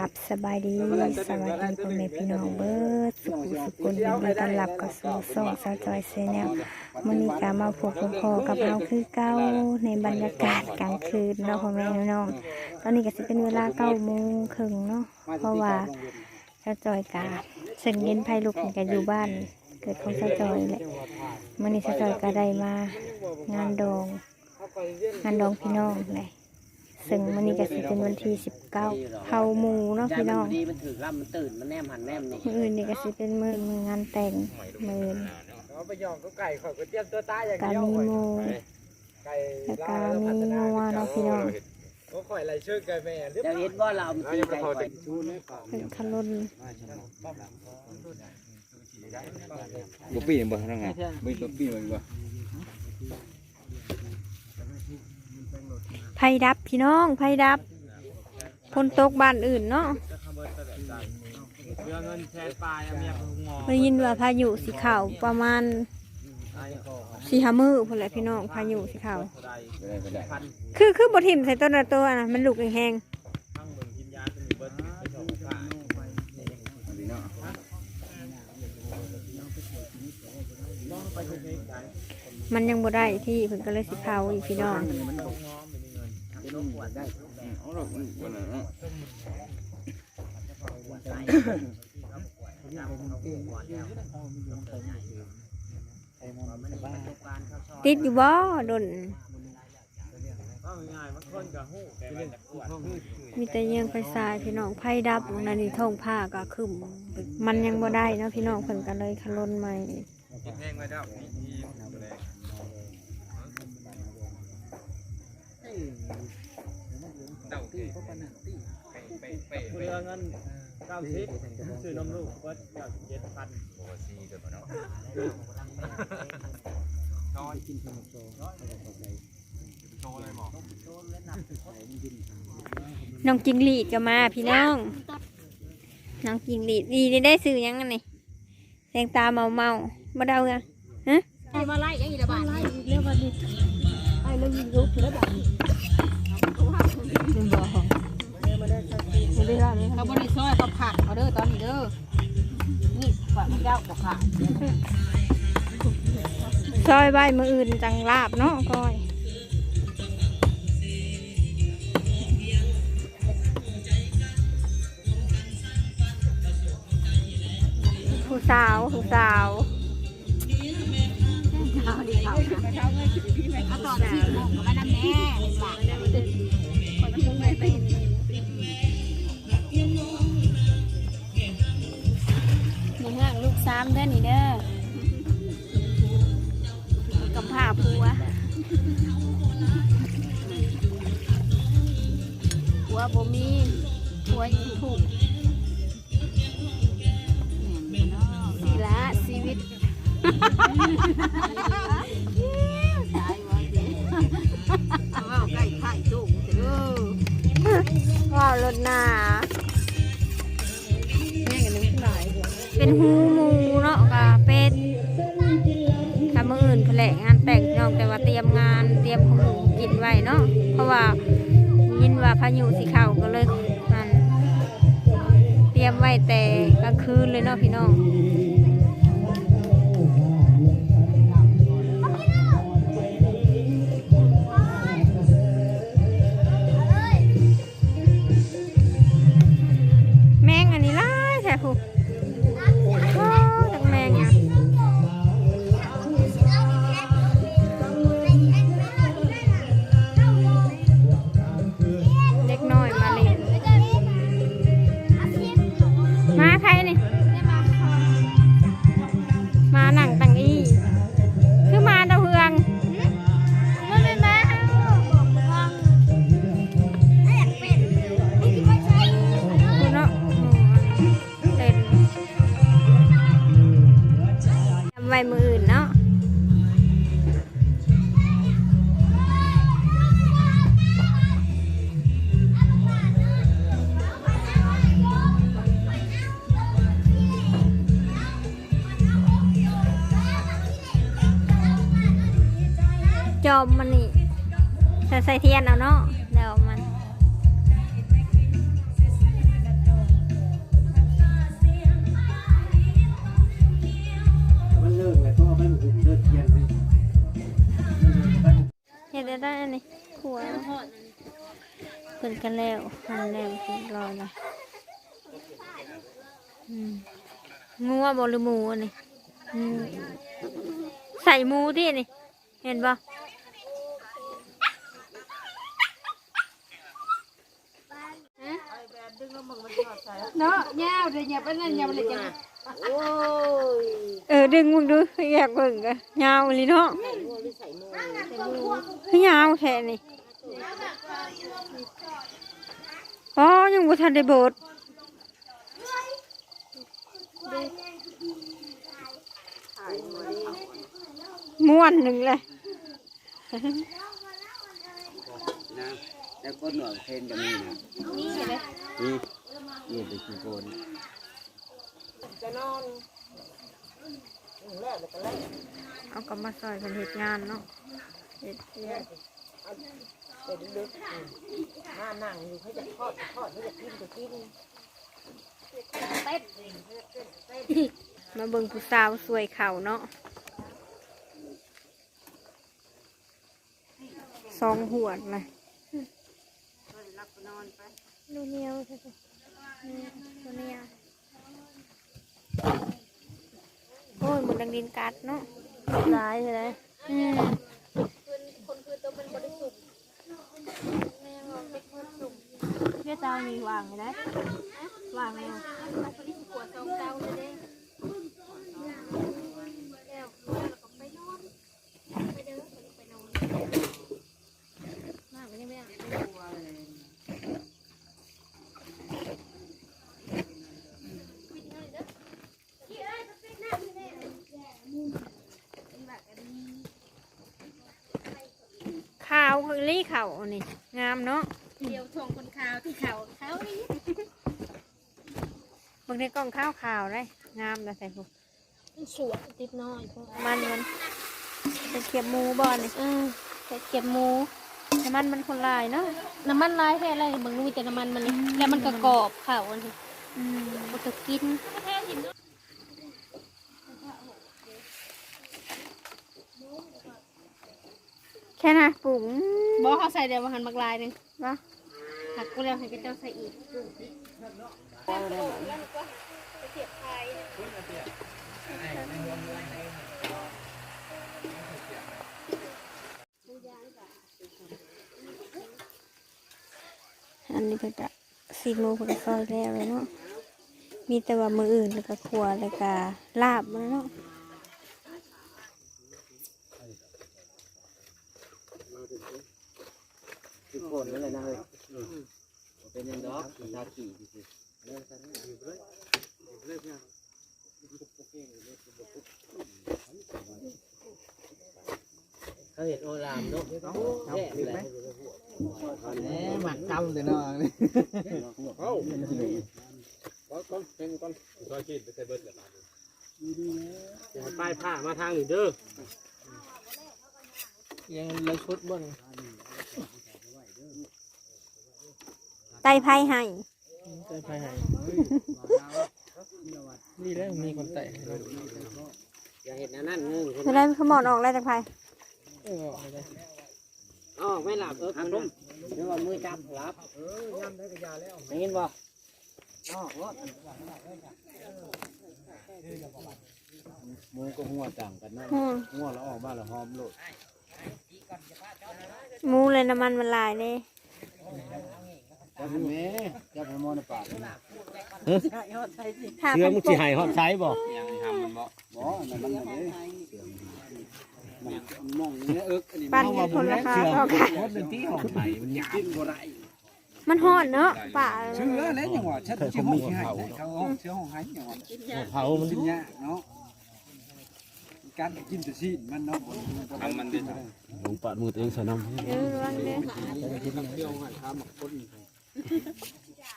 ราบสบายดีสวัสดีพ่อแม่พี่น้องเบิร์ดสุขุสุขุนยินดีต้อนรับกับสู่ส่งสาวจอยเซเนลมื้อนี้ก็มาพบกับพ่อกับเราคือเก้าในบรรยากาศกลางคืนเนาะพ่อแม่พี่น้อง ตอนนี้ก็สิเป็นเวลาเก้าโมงครึ่งเนาะเพราะว่าสาวจอยกาเส้นเย็นไพ่ลูกนี่อยู่บ้าน เกิดของสาวจอยแหละมื้อนี้สาวจอยก็ได้มางานดอง งานดองพี่น้องเลย ซึ่งวันนี้ก็สิเป็นวันที่สิบเก้าเผาหมูเนาะพี่น้องดีมันถือลำมันตื่นมันแนมหันแนมนี่มืออื่นนี่ก็สิเป็นมือมืองานแต่งมืออื่นเอาไปย่องก็ไก่ข่อยก็เตรียมตัวตายอย่างกาเดียวมีหมูไก่แล้วก็มีงัวเนาะพี่น้องก็ข่อยไรชื่อไก่แม่เรียบเดี๋ยวร้อยเห็นว่าเราตีไก่ก่อนเป็นขนมบ่ปีนบ่ทั้งไงไม่บ่ปีนบ่ ไผดับพี่น้องไผดับพนตกบ้านอื่นเนาะเรือเงินแชร์ปลายเมียหมอได้ยินว่าพายุสีขาวประมาณสีหามือพนแหละพี่น้องพายุสีขาวได้บ่ได้คือคือบทิมใส่ต้นละตัวนะมันลุกแห้งมันนี้เนาะๆมันยังบ่ได้ที่เพิ่นก็เลยสิเผาอีกพี่น้อง เอาดอกมันบ่นั่นนะติดอยู่บ่ดนก็ง่ายๆมันคนกับหู้แต่ว่าจะปวดมีแต่ยังไฟสายพี่น้องไผ่ดับนั่นนี่ท้องผ้าก็ขึ้นมันยังบ่ได้นะพี่น้องเพิ่นก็เลยขลนใหม่ กินแห้งไว้แล้วมีที่ดูแลเรือเงินเก้าสิบซื้อนมลูกเบิดเก้าสิบเจ็ดพันน้องจิงหลีดก็มาพี่น้อง น้องจิงหลีดดีได้ซื้อยังไงนี่แสงตาเมาเมาบ่เดาไงฮะมาไล่ยังอีละบาท นี่เขาบริซอยเขาผักเขาเด้อตอนนี้เด้อนี่ฝันเจ้ากับผักซอยใบมืออื่นจังลาบเนาะก้อยผู้สาวผู้สาวเขาดีเขา เอาต่อสี่โมงกับมานั่แน่หลักในห้างลูกสามเด้อนี่เด้อกับผ้าผัวผัวบ่มีผัวยู่ถูกสีละชีวิต รถหนาแม่กันาเป็นหูหมูเนาะกะเป็นทำมืออื่นแผลงานแต่งน้องแต่ว่าเตรียมงานเตรียมของกินไว้เนาะเพราะว่ายินว่าพายุสีขาวก็เลยมันเตรียมไว้แต่กลางคืนเลยเนาะพี่น้อง มืออื่นเนาะจอมมันนี่ใส่ใส่เทียนเอาเนาะ นี่ขัวเพิ่นกันแล้วหันแล้วเพิ่นรอเลยงัวบ่หรือหมูอันนี่อืมใส่มูที่นี่ เห็นบ่เนาะยาวเดี๋ยวอย่าไปนั่นอย่าไปเลยจัง โอ้ยเออดึงมึงดูอยากเบิ่งกะยาวอีหลีเนาะใส่หม้อหรือใส่หม้อคือยาวแท้นี่อ๋อยังบ่ทันได้โบดม่วนหนึ่งเลยนะแล้วก็หนวดเพนกับนี่นะนี่เลยนี่นี่เป็นกี่คน เอากลับมาซอยเป็นเหตุงานเนาะเฮ็ดเฮ็ดมานั่งอยู่เขาจะทอดทอดเขาจะกินจะกินมาเบิ่งผู้สาวสวยเข่าเนาะสองหัวดเลยดูเนียวใช่ไหมตัวเนียว โอ้ยมันดังดินกัดเนาะร้ายเลยอืมเพื่อเจ้ามีวางไว้ได้วางแล้ว ขาวลี่เข่านี่งามเนาะเดี๋ยวทวงคนขาวที่เขาเขานี่บางทีกล้องข้าวขาวได้งามแต่ใส่พวกสวยติดน้อยพวกมันมันเป็นเขียบหมูบอลนี่เออแต่เก็บหมูแต่มันมันคนลายเนาะน้ำมันลายแท้อะไรบางนู้นมีแต่น้ำมันมันนี่แล้วมันก็กรอบเขาอันนี้อืมมันก็กิน แค่นะปุ๋งบอกเขาใส่เดี๋ยวมาหันบักลายหนึ่งวะหักกูแล้วให้เจ้าใส่อีกอันนี้เพิ่นก็สีโมเพิ่นก็ซอยแล้วเลยเนาะมีแต่ว่ามืออื่นแล้วก็ขัวแล้วก็ลาบมันเนาะ ทุกค นนั่นเลยนะเฮ้ยเป็นยังดอกชาขี่สิเขาเห็นโอรามเนาะแย่เลยแหมหมักจำเลยเนาะนี่เอ้าก้อนก้อนเป็นก้อนซอยกินไปใส่เบิดเลยอย่าให้ป้ายผ้ามาทางนี้เด้อยังเลยชุดบ่น ไตไผ่ให้ใจไปไหนนี่แล้วมีคนแตะอย่าเห็นนั่นเงื้อจะได้ขมอดออกแล้วจากไผ่เออไม่ได้อ๋อไม่หลับเออคุณนุ่มเดี๋ยวมือจับหลับได้ยินบ่หมูก็หัวต่างกันเนาะอืมหัวแล้วออกมาแล้วหอมโลดหมูเลยน้ำมันมันลายเลย จับแม่จับให้หมอในปากนี่ถ้าเชื่อพันมึงกสิบหายฮอดใช้บ่ยังทำมันบ่บ่นั่นมันบ่ได้มันมองนี่เอิกอันนี้ปั้นกันคนละค่ะเอาค่ะ ฮอดเป็นที่ของไทยมันยาวกินบ่ได้มันห่อนเนาะป่าเชื่อแล้วจังหวะชัดสิห้องสิให้เขาห้องเชื่อห้องให้จังหวะเผามันกินยากเนาะการกินแต่ซีนมันเนาะทำมันได้ ลงปาดมือตัวเองใส่น้ำ เออระวังเด้อเที่ยวหันทำคน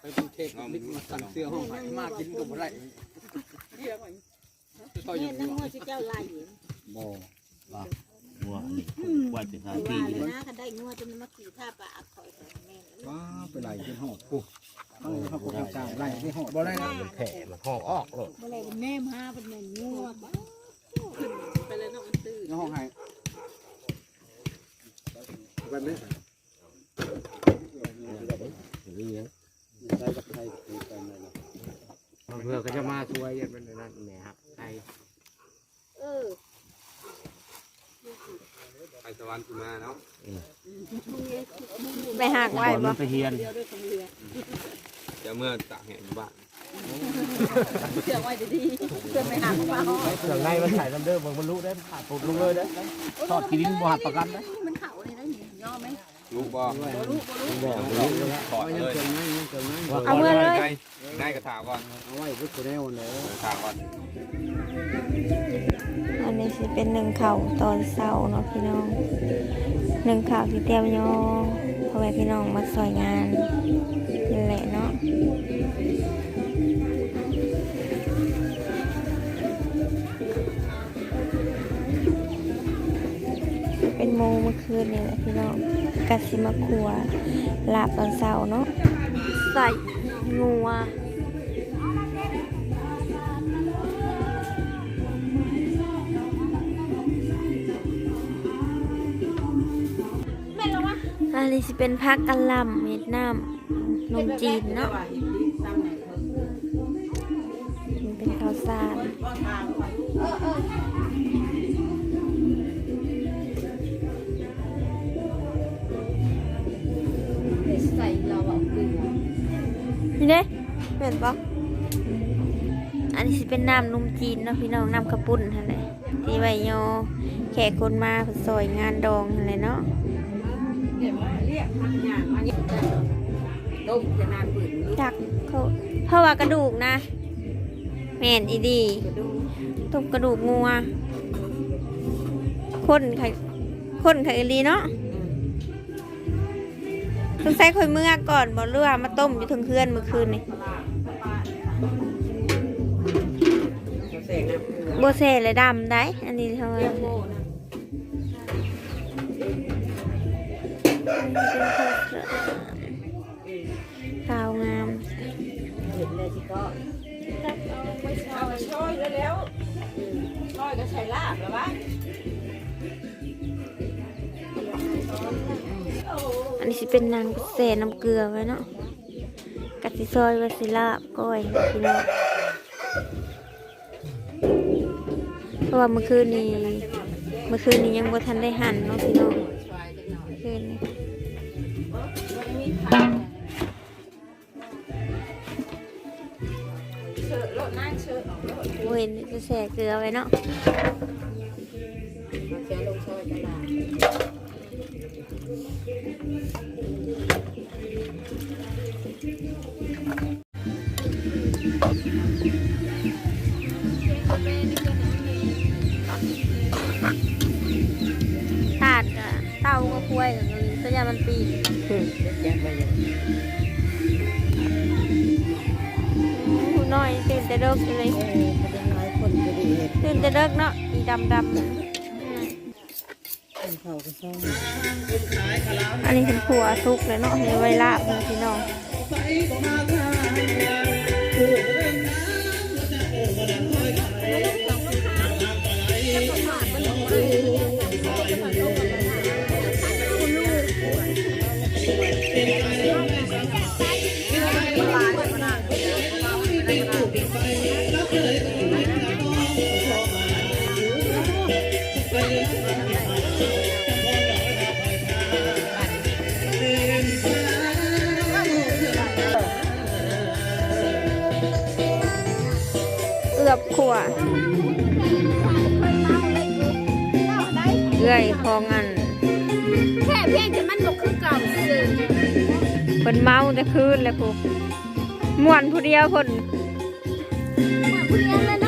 ไปกรุงเทพมิกมาสั่งเสื้อห้องให้มากินก็บ่ได้ต่ยอยู่น้ำมันที่เจ้าลายบ่วัวว่าจะหาที่เลยนะคันได้งัวจนมาขี่ท่าปลากคอยแม่ว้าไปไหลกินหอดปุ๊บเอาเขาก็จางไหลที่หอดบ่ได้นะแผลมันห้องออกเลยเมื่อไรแม่มาเป็นแม่งัวไปเลยน้องตื่นห้องให้แบบนี้ใส่กับไทยคือกันเลยเนาะเพื่อก็จะมาช่วยกันเป็นนั่นแหละครับไทย เออ ไปสวรรค์มาเนาะ ไปหักไว้บ่ไปเฮียนจะเมื่อตากแห้งอยู่บ้านเชื่อไว้ดีๆเพื่อไม่หักเปล่าเครื่องในมันใส่ลำเด้อบางบรรลุได้ขาดปุดลงเลยได้ทอดกินบ่หัดประกันได้มันเข่าเลยนะนี่ยอมไหมลูกบ่บ่รู้เลยถอดเลยเอาเมื่อเลยง่ายกระถาก่อนเอาไว้พุทธแนวเลยกระถาก่อนอันนี้สิเป็นหนึ่งเข่าวตอนเช้าเนาะพี่น้องหนึ่งข่าวที่เตรียมยอพ่อ แม่พี่น้องมาสอยงานนั่แหละเนาะเป็นโมเมื่อคืนนี่แหละพี่น้องกะสิมาครัวลาบตอนเช้าเนาะใส่งัว นนี้สิเป็นพักกะหล่ำเวียดนามนมจีนเนาะมันเป็นข้าวสารใส่เราเอาเกือนี่เด้เห็นปะอันนี้สิเป็นน้ำนมจีนเนาะพี่น้องน้ำกระปุ่นอะไรที่ใบโยแขกคนมาซอยงานดองอะไรเนาะ เดี๋ยวเรียกทางอย่างมาเนี่ยต้มจะนานปืนลูกจักเขาเพราะว่ากระดูกนะแม่นอีดีกระดูกต้มกระดูกงัวคนไข่คนไข่อีหลีเนาะต้องใส่ข่อยเมื่อก่อนบ่เรือมาต้มอยู่ถึงเพื่อนเมื่อคืนนี่เสกนะเกลือโบเซเลยดำได้ อันนี้เท่าไหร่ เรียกโมนะขาวงามเห็นเลยที่ก็เอาไปช่อยแล้วช่อยก็ใช้ลาบแล้ววะอันนี้สิเป็นนางเสน้ำเกลือไว้เนาะกะสิซอยไว้สิลาบก้อยพี่น้องเพราะว่าเมื่อคืนนี้เมื่อคืนนี้ยังบ่ทันได้หั่นเนาะพี่น้อง น่อยเมื่อคืนนี้มันมีผักเชิดรถนั่งเชิดออกรถโอ้ยนี่จะแส่เกลือไว้เนาะ ยกับลิ้นก็ยามันปีกแจ้งไปเลยหูน้อยตื่นแต่เลิกเลยเออประเด็นน้อยคนก็ดีเห็ดตื่นแต่เลิกเนาะอีดำดำเป็นเขาก็ซ่อมอันนี้เป็นผัวทุกเลยเนาะในไวลาบเลยพี่น้องเเอือบขวเอื้อยพองอัน เพียงแต่มันบกคือเก่าซื่อคนเมาแต่คืนเลยกูม่วนผู้เดียวคนเพื่อนแล้วเลยนะ